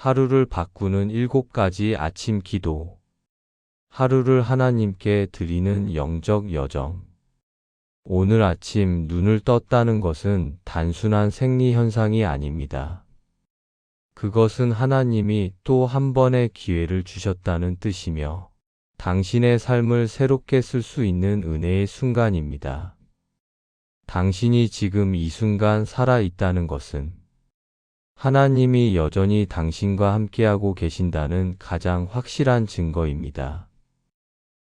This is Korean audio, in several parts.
하루를 바꾸는 일곱 가지 아침 기도. 하루를 하나님께 드리는 영적 여정. 오늘 아침 눈을 떴다는 것은 단순한 생리 현상이 아닙니다. 그것은 하나님이 또 한 번의 기회를 주셨다는 뜻이며 당신의 삶을 새롭게 쓸 수 있는 은혜의 순간입니다. 당신이 지금 이 순간 살아 있다는 것은 하나님이 여전히 당신과 함께하고 계신다는 가장 확실한 증거입니다.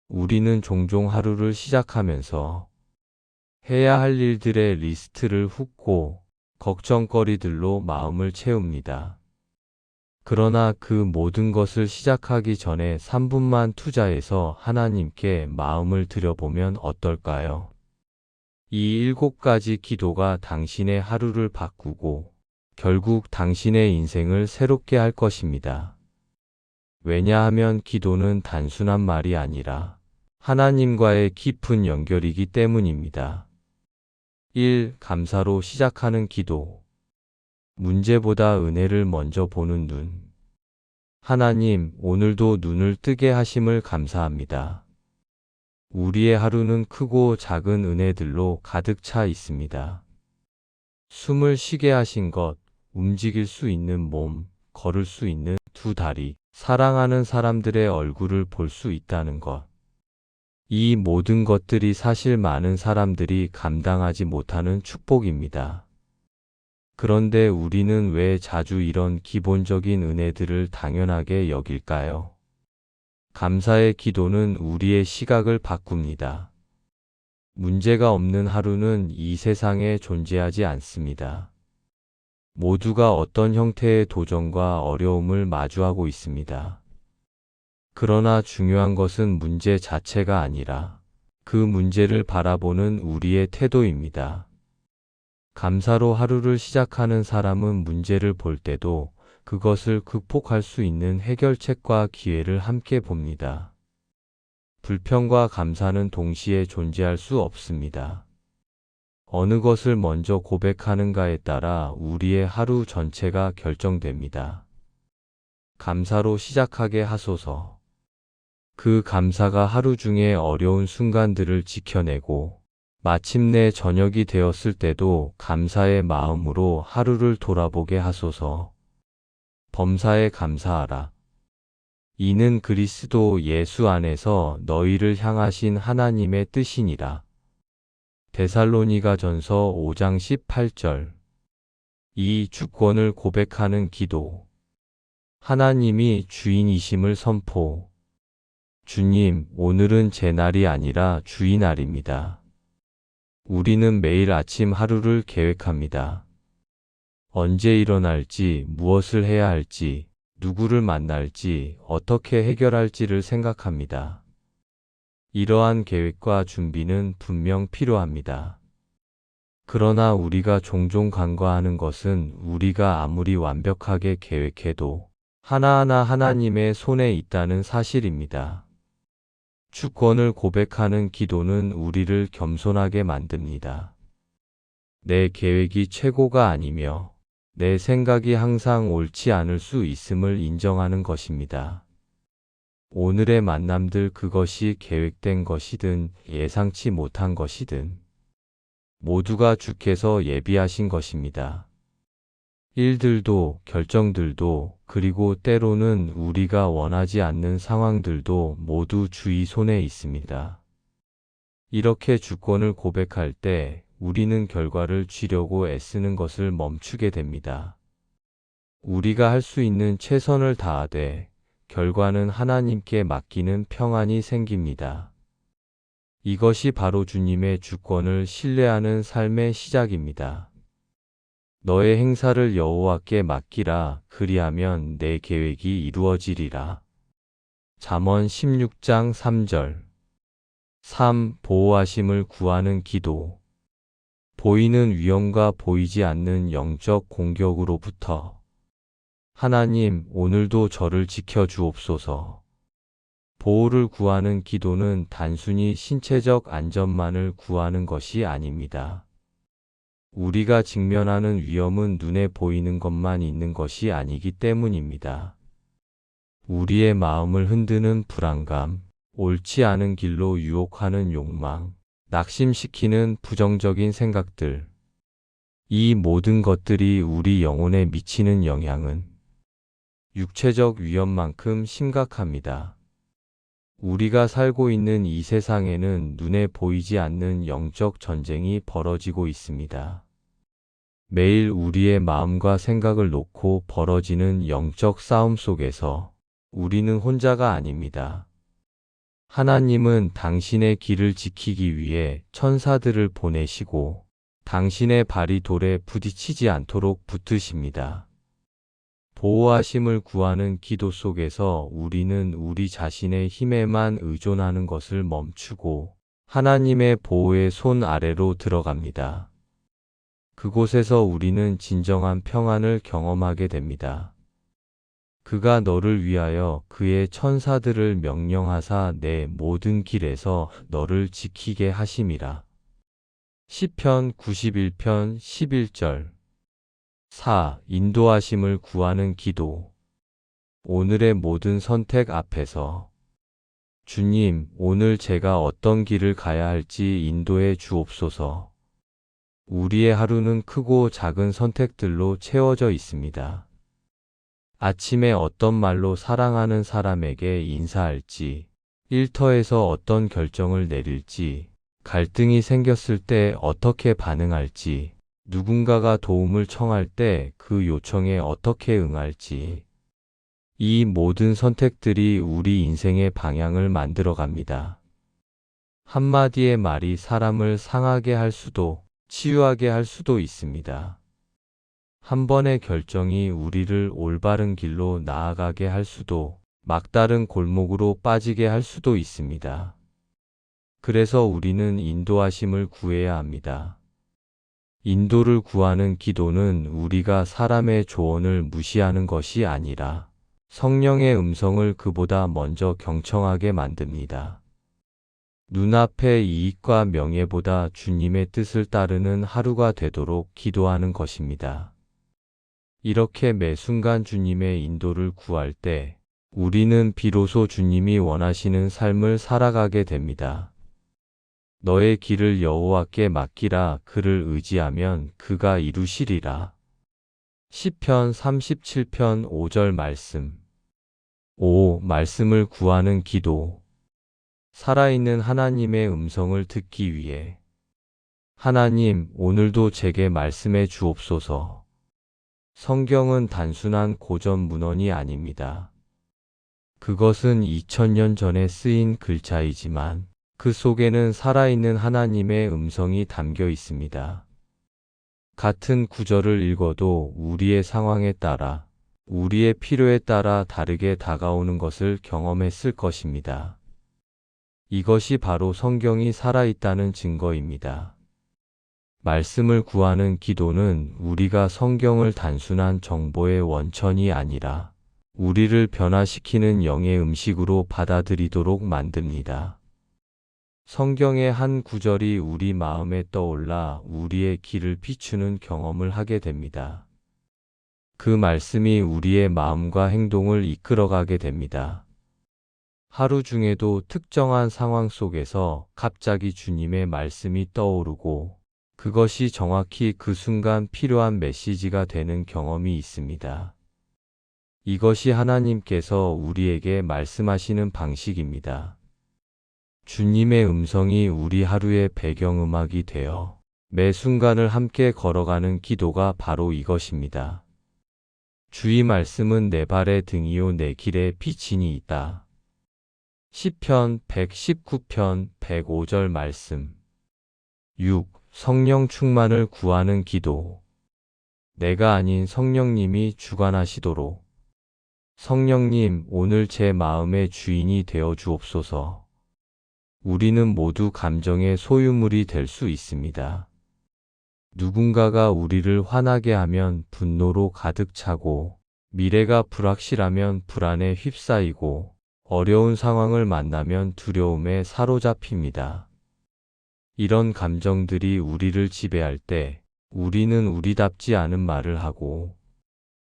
우리는 종종 하루를 시작하면서 해야 할 일들의 리스트를 훑고 걱정거리들로 마음을 채웁니다. 그러나 그 모든 것을 시작하기 전에 3분만 투자해서 하나님께 마음을 들여보면 어떨까요? 이 일곱 가지 기도가 당신의 하루를 바꾸고 결국 당신의 인생을 새롭게 할 것입니다. 왜냐하면 기도는 단순한 말이 아니라 하나님과의 깊은 연결이기 때문입니다. 1. 감사로 시작하는 기도. 문제보다 은혜를 먼저 보는 눈. 하나님, 오늘도 눈을 뜨게 하심을 감사합니다. 우리의 하루는 크고 작은 은혜들로 가득 차 있습니다. 숨을 쉬게 하신 것, 움직일 수 있는 몸, 걸을 수 있는 두 다리, 사랑하는 사람들의 얼굴을 볼 수 있다는 것. 이 모든 것들이 사실 많은 사람들이 감당하지 못하는 축복입니다. 그런데 우리는 왜 자주 이런 기본적인 은혜들을 당연하게 여길까요? 감사의 기도는 우리의 시각을 바꿉니다. 문제가 없는 하루는 이 세상에 존재하지 않습니다. 모두가 어떤 형태의 도전과 어려움을 마주하고 있습니다. 그러나 중요한 것은 문제 자체가 아니라 그 문제를 바라보는 우리의 태도입니다. 감사로 하루를 시작하는 사람은 문제를 볼 때도 그것을 극복할 수 있는 해결책과 기회를 함께 봅니다. 불평과 감사는 동시에 존재할 수 없습니다. 어느 것을 먼저 고백하는가에 따라 우리의 하루 전체가 결정됩니다. 감사로 시작하게 하소서. 그 감사가 하루 중에 어려운 순간들을 지켜내고 마침내 저녁이 되었을 때도 감사의 마음으로 하루를 돌아보게 하소서. 범사에 감사하라. 이는 그리스도 예수 안에서 너희를 향하신 하나님의 뜻이니라. 데살로니가 전서 5장 18절. 이 주권을 고백하는 기도. 하나님이 주인이심을 선포. 주님, 오늘은 제 날이 아니라 주의 날입니다. 우리는 매일 아침 하루를 계획합니다. 언제 일어날지, 무엇을 해야 할지, 누구를 만날지, 어떻게 해결할지를 생각합니다. 이러한 계획과 준비는 분명 필요합니다. 그러나 우리가 종종 간과하는 것은 우리가 아무리 완벽하게 계획해도 하나하나 하나님의 손에 있다는 사실입니다. 주권을 고백하는 기도는 우리를 겸손하게 만듭니다. 내 계획이 최고가 아니며 내 생각이 항상 옳지 않을 수 있음을 인정하는 것입니다. 오늘의 만남들 그것이 계획된 것이든 예상치 못한 것이든 모두가 주께서 예비하신 것입니다. 일들도 결정들도 그리고 때로는 우리가 원하지 않는 상황들도 모두 주의 손에 있습니다. 이렇게 주권을 고백할 때 우리는 결과를 쥐려고 애쓰는 것을 멈추게 됩니다. 우리가 할 수 있는 최선을 다하되 결과는 하나님께 맡기는 평안이 생깁니다. 이것이 바로 주님의 주권을 신뢰하는 삶의 시작입니다. 너의 행사를 여호와께 맡기라 그리하면 내 계획이 이루어지리라. 잠언 16장 3절 3. 보호하심을 구하는 기도 보이는 위험과 보이지 않는 영적 공격으로부터 하나님, 오늘도 저를 지켜 주옵소서. 보호를 구하는 기도는 단순히 신체적 안전만을 구하는 것이 아닙니다. 우리가 직면하는 위험은 눈에 보이는 것만 있는 것이 아니기 때문입니다. 우리의 마음을 흔드는 불안감, 옳지 않은 길로 유혹하는 욕망, 낙심시키는 부정적인 생각들. 이 모든 것들이 우리 영혼에 미치는 영향은 육체적 위험만큼 심각합니다. 우리가 살고 있는 이 세상에는 눈에 보이지 않는 영적 전쟁이 벌어지고 있습니다. 매일 우리의 마음과 생각을 놓고 벌어지는 영적 싸움 속에서 우리는 혼자가 아닙니다. 하나님은 당신의 길을 지키기 위해 천사들을 보내시고 당신의 발이 돌에 부딪히지 않도록 붙으십니다. 보호하심을 구하는 기도 속에서 우리는 우리 자신의 힘에만 의존하는 것을 멈추고 하나님의 보호의 손 아래로 들어갑니다. 그곳에서 우리는 진정한 평안을 경험하게 됩니다. 그가 너를 위하여 그의 천사들을 명령하사 내 모든 길에서 너를 지키게 하심이라. 시편 91편 11절 4. 인도하심을 구하는 기도 오늘의 모든 선택 앞에서 주님, 오늘 제가 어떤 길을 가야 할지 인도해 주옵소서. 우리의 하루는 크고 작은 선택들로 채워져 있습니다. 아침에 어떤 말로 사랑하는 사람에게 인사할지, 일터에서 어떤 결정을 내릴지, 갈등이 생겼을 때 어떻게 반응할지, 누군가가 도움을 청할 때 그 요청에 어떻게 응할지, 이 모든 선택들이 우리 인생의 방향을 만들어 갑니다. 한마디의 말이 사람을 상하게 할 수도, 치유하게 할 수도 있습니다. 한 번의 결정이 우리를 올바른 길로 나아가게 할 수도, 막다른 골목으로 빠지게 할 수도 있습니다. 그래서 우리는 인도하심을 구해야 합니다. 인도를 구하는 기도는 우리가 사람의 조언을 무시하는 것이 아니라 성령의 음성을 그보다 먼저 경청하게 만듭니다. 눈앞의 이익과 명예보다 주님의 뜻을 따르는 하루가 되도록 기도하는 것입니다. 이렇게 매 순간 주님의 인도를 구할 때 우리는 비로소 주님이 원하시는 삶을 살아가게 됩니다. 너의 길을 여호와께 맡기라 그를 의지하면 그가 이루시리라. 시편 37편 5절 말씀 5. 말씀을 구하는 기도 살아있는 하나님의 음성을 듣기 위해 하나님, 오늘도 제게 말씀해 주옵소서. 성경은 단순한 고전 문헌이 아닙니다. 그것은 2000년 전에 쓰인 글자이지만 그 속에는 살아있는 하나님의 음성이 담겨 있습니다. 같은 구절을 읽어도 우리의 상황에 따라, 우리의 필요에 따라 다르게 다가오는 것을 경험했을 것입니다. 이것이 바로 성경이 살아있다는 증거입니다. 말씀을 구하는 기도는 우리가 성경을 단순한 정보의 원천이 아니라 우리를 변화시키는 영의 음식으로 받아들이도록 만듭니다. 성경의 한 구절이 우리 마음에 떠올라 우리의 길을 비추는 경험을 하게 됩니다. 그 말씀이 우리의 마음과 행동을 이끌어가게 됩니다. 하루 중에도 특정한 상황 속에서 갑자기 주님의 말씀이 떠오르고 그것이 정확히 그 순간 필요한 메시지가 되는 경험이 있습니다. 이것이 하나님께서 우리에게 말씀하시는 방식입니다. 주님의 음성이 우리 하루의 배경음악이 되어 매 순간을 함께 걸어가는 기도가 바로 이것입니다. 주의 말씀은 내 발의 등이요 내 길에 빛이니 있다. 시편 119편 105절 말씀 6. 성령 충만을 구하는 기도 내가 아닌 성령님이 주관하시도록 성령님 오늘 제 마음의 주인이 되어 주옵소서 우리는 모두 감정의 소유물이 될 수 있습니다. 누군가가 우리를 화나게 하면 분노로 가득 차고 미래가 불확실하면 불안에 휩싸이고 어려운 상황을 만나면 두려움에 사로잡힙니다. 이런 감정들이 우리를 지배할 때 우리는 우리답지 않은 말을 하고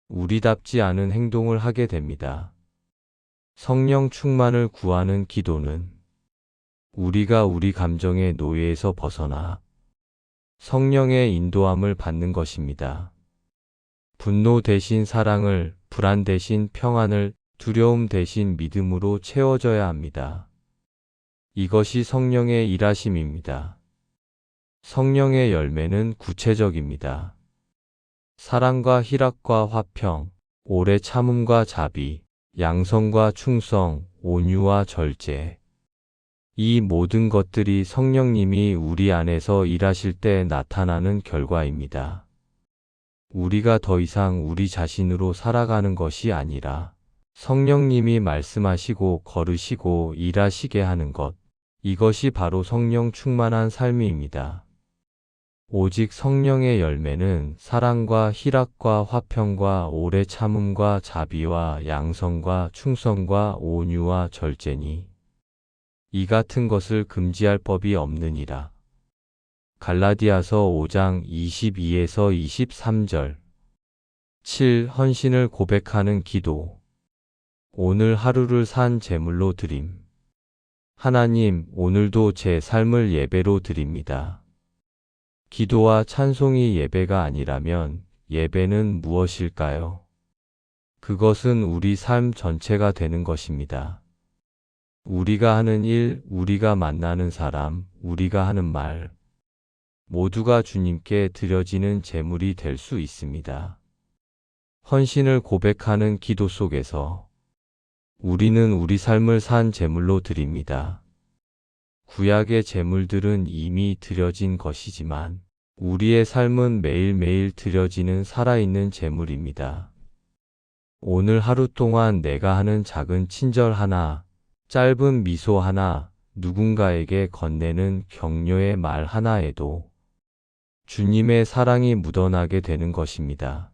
우리답지 않은 행동을 하게 됩니다. 성령 충만을 구하는 기도는 우리가 우리 감정의 노예에서 벗어나 성령의 인도함을 받는 것입니다. 분노 대신 사랑을, 불안 대신 평안을, 두려움 대신 믿음으로 채워져야 합니다. 이것이 성령의 일하심입니다. 성령의 열매는 구체적입니다. 사랑과 희락과 화평, 오래 참음과 자비, 양성과 충성, 온유와 절제. 이 모든 것들이 성령님이 우리 안에서 일하실 때 나타나는 결과입니다. 우리가 더 이상 우리 자신으로 살아가는 것이 아니라 성령님이 말씀하시고 걸으시고 일하시게 하는 것. 이것이 바로 성령 충만한 삶입니다. 오직 성령의 열매는 사랑과 희락과 화평과 오래 참음과 자비와 양성과 충성과 온유와 절제니 이 같은 것을 금지할 법이 없느니라. 갈라디아서 5장 22에서 23절 7. 헌신을 고백하는 기도 오늘 하루를 산 제물로 드림 하나님, 오늘도 제 삶을 예배로 드립니다. 기도와 찬송이 예배가 아니라면 예배는 무엇일까요? 그것은 우리 삶 전체가 되는 것입니다. 우리가 하는 일, 우리가 만나는 사람, 우리가 하는 말, 모두가 주님께 드려지는 제물이 될 수 있습니다. 헌신을 고백하는 기도 속에서 우리는 우리 삶을 산 제물로 드립니다. 구약의 제물들은 이미 드려진 것이지만 우리의 삶은 매일매일 드려지는 살아있는 제물입니다. 오늘 하루 동안 내가 하는 작은 친절 하나, 짧은 미소 하나, 누군가에게 건네는 격려의 말 하나에도 주님의 사랑이 묻어나게 되는 것입니다.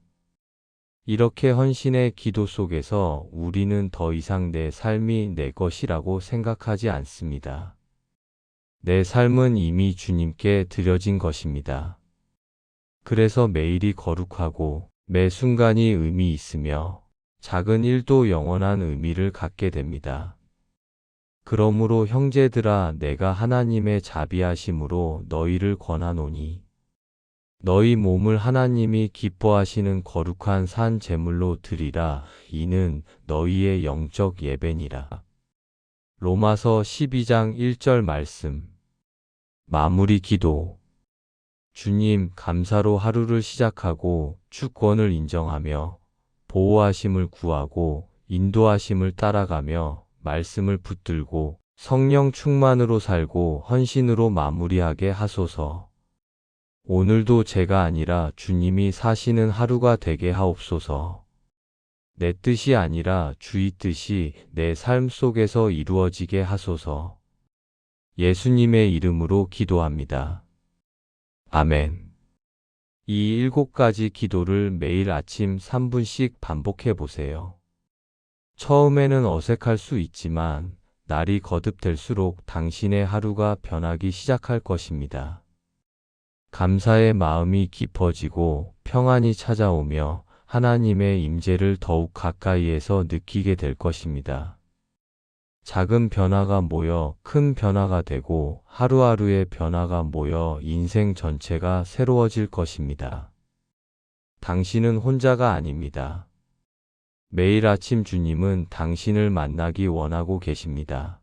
이렇게 헌신의 기도 속에서 우리는 더 이상 내 삶이 내 것이라고 생각하지 않습니다. 내 삶은 이미 주님께 드려진 것입니다. 그래서 매일이 거룩하고 매 순간이 의미 있으며 작은 일도 영원한 의미를 갖게 됩니다. 그러므로 형제들아 내가 하나님의 자비하심으로 너희를 권하노니. 너희 몸을 하나님이 기뻐하시는 거룩한 산 제물로 드리라. 이는 너희의 영적 예배니라. 로마서 12장 1절 말씀. 마무리 기도. 주님 감사로 하루를 시작하고 주권을 인정하며 보호하심을 구하고 인도하심을 따라가며 말씀을 붙들고 성령 충만으로 살고 헌신으로 마무리하게 하소서. 오늘도 제가 아니라 주님이 사시는 하루가 되게 하옵소서. 내 뜻이 아니라 주의 뜻이 내 삶 속에서 이루어지게 하소서. 예수님의 이름으로 기도합니다. 아멘. 이 일곱 가지 기도를 매일 아침 3분씩 반복해 보세요. 처음에는 어색할 수 있지만 날이 거듭될수록 당신의 하루가 변하기 시작할 것입니다. 감사의 마음이 깊어지고 평안이 찾아오며 하나님의 임재를 더욱 가까이에서 느끼게 될 것입니다. 작은 변화가 모여 큰 변화가 되고 하루하루의 변화가 모여 인생 전체가 새로워질 것입니다. 당신은 혼자가 아닙니다. 매일 아침 주님은 당신을 만나기 원하고 계십니다.